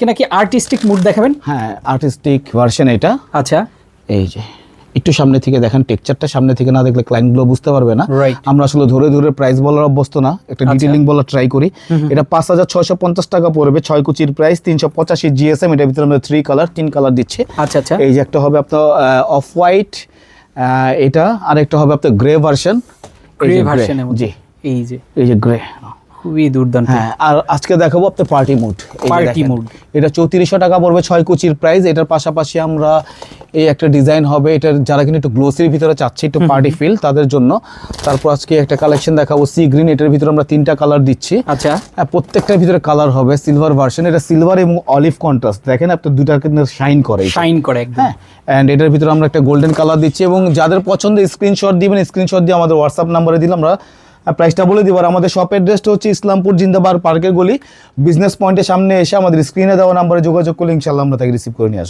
কি নাকি artistic mood দেখাবেন? হ্যাঁ আর্টিস্টিক ভার্সন এটা। আচ্ছা। এই যে একটু সামনে থেকে দেখেন টেক্সচারটা সামনে থেকে না দেখলে ক্লায়েন্টগুলো বুঝতে পারবে না। আমরা আসলে ধরে ধরে প্রাইস বলার অভ্যস্ত না একটা ডিটেলিং বলার ট্রাই করি। এটা পাঁচ হাজার ছয়শো পঞ্চাশ টাকা পড়বে ছয় কুচির প্রাইস তিনশো পঁচাশি জিএসএম এটার ভিতরে আমরা থ্রি কালার তিন কালার দিচ্ছি। আচ্ছা আচ্ছা। এই যে একটা হবে আপনার অফ হোয়াইট এটা আর একটা হবে আপনার গ্রে ভার্সন গ্রে ভার্সনের মধ্যে। জি। এই যে। এই যে গ্রে খুবই দুর্দান্ত। হ্যাঁ আর আজকে দেখাবো আপনার পার্টি মুড। Party mood। এটা চৌত্রিশশো টাকা পড়বে ছয় কুচির প্রাইস এটার পাশাপাশি আমরা এই একটা ডিজাইন হবে এটার যারা কিনা একটু গ্লোসির ভিতরে চাচ্ছে একটু পার্টি ফিল তাদের জন্য। তারপর আজকে একটা কালেকশন দেখাবো সি গ্রিন এটার ভিতরে আমরা তিনটা কালার দিচ্ছি। আচ্ছা। হ্যাঁ প্রত্যেকটার ভিতরে কালার হবে সিলভার ভার্সন এটা সিলভার এবং অলিভ কন্ট্রাস্ট দেখেন আপনার দুটার কিন্তু শাইন করে। শাইন করে হ্যাঁ অ্যান্ড এটার ভিতরে আমরা একটা গোল্ডেন কালার দিচ্ছি এবং যাদের পছন্দ স্ক্রিনশট দিবেন স্ক্রিনশট দিয়ে আমাদের হোয়াটসঅ্যাপ নাম্বারে দিলে আমরা প্রাইসটা বলে দিব। আর আমাদের শপ অ্যাড্রেসটা হচ্ছে ইসলামপুর জিন্দাবাদ পার্কের গলি। বিজনেস পয়েন্টের সামনে এসে আমাদের স্ক্রিনে দেওয়া নাম্বারে যোগাযোগ করলে ইনশাল্লাহ আমরা তাকে রিসিভ করে নিয়ে আসব।